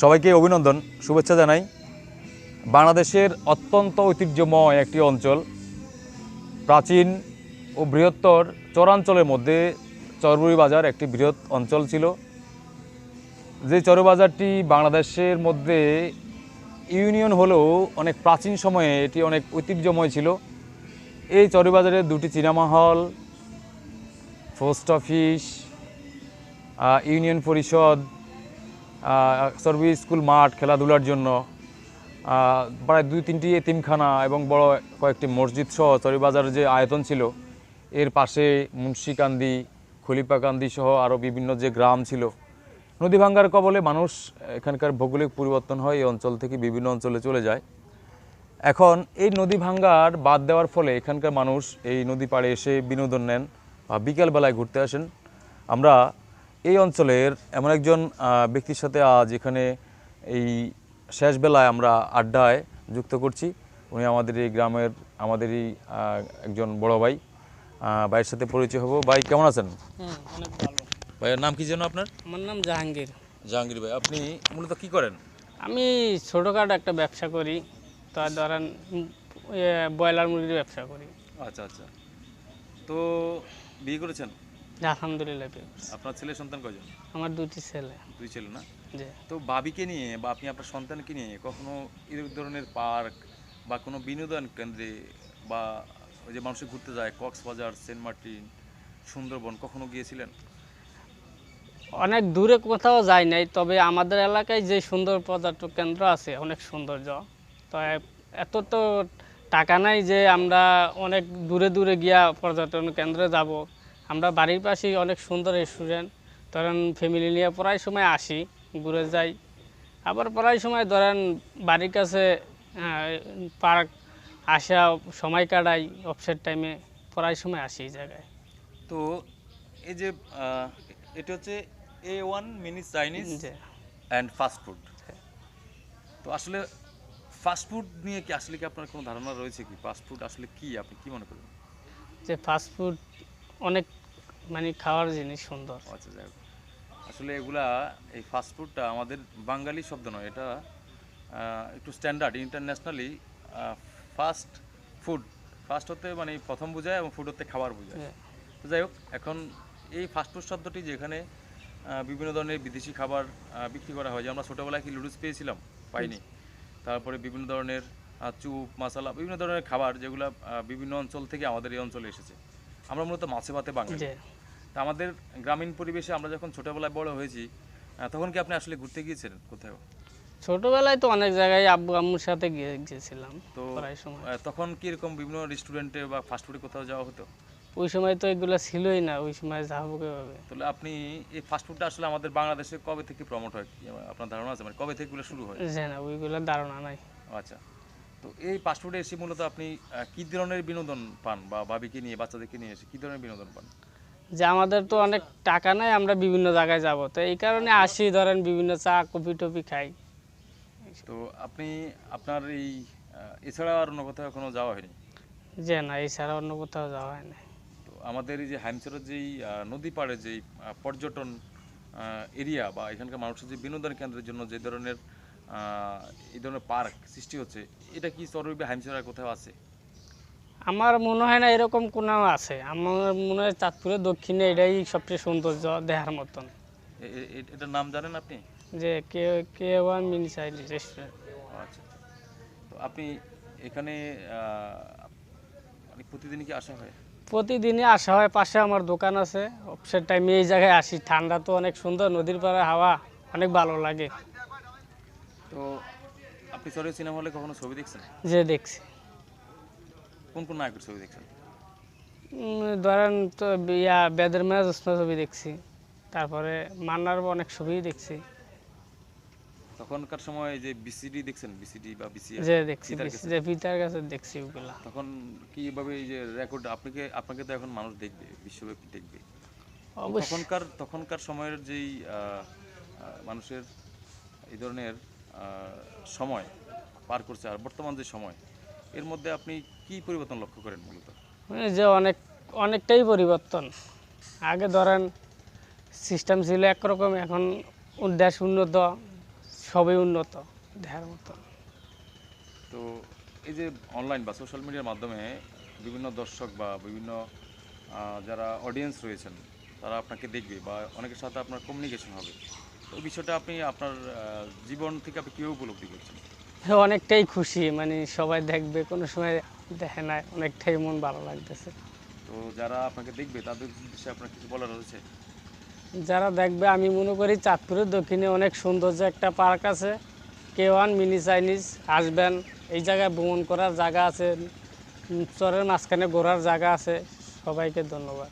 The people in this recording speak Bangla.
সবাইকে অভিনন্দন, শুভেচ্ছা জানাই। বাংলাদেশের অত্যন্ত ঐতিহ্যময় একটি অঞ্চল। প্রাচীন ও বৃহত্তর চরাঞ্চলের মধ্যে চরবুরি বাজার একটি বৃহৎ অঞ্চল ছিল। যে চরবাজারটি বাংলাদেশের মধ্যে ইউনিয়ন হলেও অনেক প্রাচীন সময়ে এটি অনেক ঐতিহ্যময় ছিল। এই চরবাজারে দুটি cinema hall, post office union পরিষদ সর্বি স্কুল মাঠ, খেলাধুলার জন্য প্রায় দুই তিনটি এতিমখানা এবং বড় কয়েকটি মসজিদ সহ চরিবাজারের যে আয়তন ছিল, এর পাশে মুন্সিকান্দি খলিপাকান্দি সহ আরও বিভিন্ন যে গ্রাম ছিল, নদী ভাঙ্গার কবলে মানুষ এখানকার ভৌগোলিক পরিবর্তন হয়, এই অঞ্চল থেকে বিভিন্ন অঞ্চলে চলে যায়। এখন এই নদী ভাঙ্গার বাদ দেওয়ার ফলে এখানকার মানুষ এই নদী পাড়ে এসে বিনোদন নেন বা বিকেলবেলায় ঘুরতে আসেন। আমরা এই অঞ্চলের এমন একজন ব্যক্তির সাথে আজ এখানে এই শেষ বেলায় আমরা আড্ডায় যুক্ত করছি। উনি আমাদের এই গ্রামের আমাদেরই একজন বড় ভাই। ভাইয়ের সাথে পরিচয় হব। ভাই কেমন আছেন? ভাইয়ের নাম কি যেন আপনার? আমার নাম জাহাঙ্গীর। জাহাঙ্গীর ভাই আপনি মূলত কি করেন? আমি ছোটোখাটো একটা ব্যবসা করি। তো ধরেন ব্রয়লার মুরগির ব্যবসা করি। আচ্ছা আচ্ছা। তো বিয়ে করেছেন? আলহামদুলিল্লাহ আপনার ছেলে সন্তান কয়জন? আমার দুটি ছেলে। দুই ছেলে না? তো বাবিকে নিয়ে বা আপনি আপনার সন্তানকে নিয়ে কখনো এই ধরনের পার্ক বা কোনো বিনোদন কেন্দ্রে বা ওই যে মানুষ ঘুরতে যায় কক্সবাজার সেন্ট মার্টিন সুন্দরবন কখনো গিয়েছিলেন? অনেক দূরে কোথাও যাই নাই তবে আমাদের এলাকায় যে সুন্দর পর্যটক কেন্দ্র আছে অনেক সৌন্দর্য। তো এত তো টাকা নাই যে আমরা অনেক দূরে দূরে গিয়া পর্যটন কেন্দ্রে যাব। আমরা বাড়ির পাশেই অনেক সুন্দর রেস্টুরেন্ট ধরেন ফ্যামিলি নিয়ে প্রায় সময় আসি ঘুরে যাই। আবার প্রায় সময় ধরেন বাড়ির কাছে পার্ক আসা সময় কাটাই অফসেট টাইমে প্রায় সময় আসি এই জায়গায়। তো এই যে এটা হচ্ছে A one mini Chinese and fast food তো আসলে ফাস্টফুড নিয়ে কি আসলে কি আপনার কোনো ধারণা রয়েছে কি? ফাস্টফুড আসলে কি? আপনি কি মনে করেন যে ফাস্টফুড অনেক মানে খাওয়ার জিনিস সুন্দর। আচ্ছা যাই হোক। আসলে এগুলা এই ফাস্টফুডটা আমাদের বাঙালি শব্দ নয় এটা আহ, একটু standard internationally fast food fast হতে মানে প্রথম বোঝায় এবং ফুড হতে খাবার বোঝায়। হ্যাঁ। তো যাই হোক এখন এই ফাস্ট ফুড শব্দটি যেখানে আহ, বিভিন্ন ধরনের বিদেশি খাবার আহ, বিক্রি করা হয় যে আমরা ছোটোবেলায় কি লুডুস পেয়েছিলাম? পাইনি। তারপরে বিভিন্ন ধরনের আহ, চুপ মশলা বিভিন্ন ধরনের খাবার যেগুলো বিভিন্ন অঞ্চল থেকে আমাদের এই অঞ্চলে এসেছে। আমরা মূলত মাছে ভাতে বাঙালি। তা আমাদের গ্রামীণ পরিবেশে আমরা যখন ছোটবেলায় বড় হয়েছি তখন কি আপনি আসলে ঘুরতে গিয়েছিলেন কোথাও? ছোটবেলায় তো অনেক জায়গায় আব্বু আম্মুর সাথে গিয়ে গিয়েছিলাম তো তখন কি এরকম বিভিন্ন রেস্টুরেন্টে বা ফাস্টফুডে কোথাও যাওয়া হতো? ওই সময় তো এগুলো ছিলই না ওই সময় যাব কীভাবে? তাহলে আপনি এই ফাস্টফুডটা আসলে আমাদের বাংলাদেশে কবে থেকে প্রমোট হয় আপনার ধারণা আছে মানে কবে থেকে এগুলো শুরু হয়? না ওইগুলোর ধারণা নাই। আচ্ছা। তো এই ফাস্টফুডে এসে মূলত আপনি কি ধরনের বিনোদন পান বা ভাবিকে নিয়ে বাচ্চাদেরকে নিয়ে এসে কি ধরনের বিনোদন পান? যে আমাদের তো অনেক টাকা নাই আমরা বিভিন্ন জায়গায় যাব। তো এই কারণে আসি ধরেন বিভিন্ন চা কফি টফি খাই। তো আপনি আপনার এই এছাড়া আর অন্য কোথাও কোনো যাওয়া হয়নি? যে না এছাড়া অন্য কোথাও যাওয়া হয় না তো আমাদের এই যে হাইমচরের যেই নদী পাড়ে যেই পর্যটন এরিয়া বা এখানকার মানুষের যে বিনোদন কেন্দ্রের জন্য যে ধরনের এই ধরনের পার্ক সৃষ্টি হচ্ছে এটা কি চরবি হাইমচরের কোথাও আছে? আমার মনে হয় না এরকম কোনো আছে। আমার মনে হয় চাঁদপুরের দক্ষিণে এটাই সবচেয়ে সৌন্দর্য দেখার মতন। এটার নাম জানেন আপনি? যে কে কে ওয়ান মিনি চাইনিজ রেস্টুরেন্ট আচ্ছা আচ্ছা। তো আপনি এখানে মানে প্রতিদিনই কি আসা হয়? প্রতিদিনই আসা হয় পাশে আমার দোকান আছে। অফসের টাইমে এই জায়গায় আসি। ঠান্ডা তো অনেক সুন্দর নদীর পাড়ে হাওয়া অনেক ভালো লাগে। তো আপনি চরে সিনেমা হলে কখনো ছবি দেখছেন? যে দেখছি। কোন কোন নায়কের ছবি দেখছেন? ধরেন তো ইয়া বেদের মেয়াজ উষ্ণ ছবি দেখছি। তারপরে মান্নার অনেক ছবিই দেখছি। তখনকার সময় যে বিসিডি দেখছেন? বিসিডি বা বিসিএস যে দেখছি যে পিতার কাছে দেখছি ওগুলা। তখন কীভাবে এই যে রেকর্ড আপনাকে আপনাকে তো এখন মানুষ দেখবে বিশ্বব্যাপী দেখবে। তখনকার তখনকার সময়ের যেই মানুষের এই ধরনের সময় পার করছে আর বর্তমান যে সময় এর মধ্যে আপনি কি পরিবর্তন লক্ষ্য করেন মূলত? যে অনেক অনেকটাই পরিবর্তন। আগে ধরেন সিস্টেম ছিল একরকম এখন দেশ উন্নত সবই উন্নত দেখার মতো। তো এই যে অনলাইন বা সোশ্যাল মিডিয়ার মাধ্যমে বিভিন্ন দর্শক বা বিভিন্ন যারা অডিয়েন্স রয়েছেন তারা আপনাকে দেখবে বা অনেকের সাথে আপনার কমিউনিকেশন হবে। এই বিষয়টা আপনি আপনার জীবন থেকে আপনি কীভাবে উপলব্ধি করছেন? হ্যাঁ, অনেকটাই খুশি। মানে সবাই দেখবে কোনো সময় দেখে না অনেকটাই মন ভালো লাগতেছে। তো যারা আপনাকে দেখবে তাদের উদ্দেশ্যে আপনার কিছু বলার রয়েছে? যারা দেখবে আমি মনে করি চাঁদপুরের দক্ষিণে অনেক সৌন্দর্য একটা পার্ক আছে। কেওয়ান মিনি চাইনিজ আসবেন। এই জায়গায় ভ্রমণ করার জায়গা আছে। চরের মাঝখানে ঘোরার জায়গা আছে। সবাইকে ধন্যবাদ।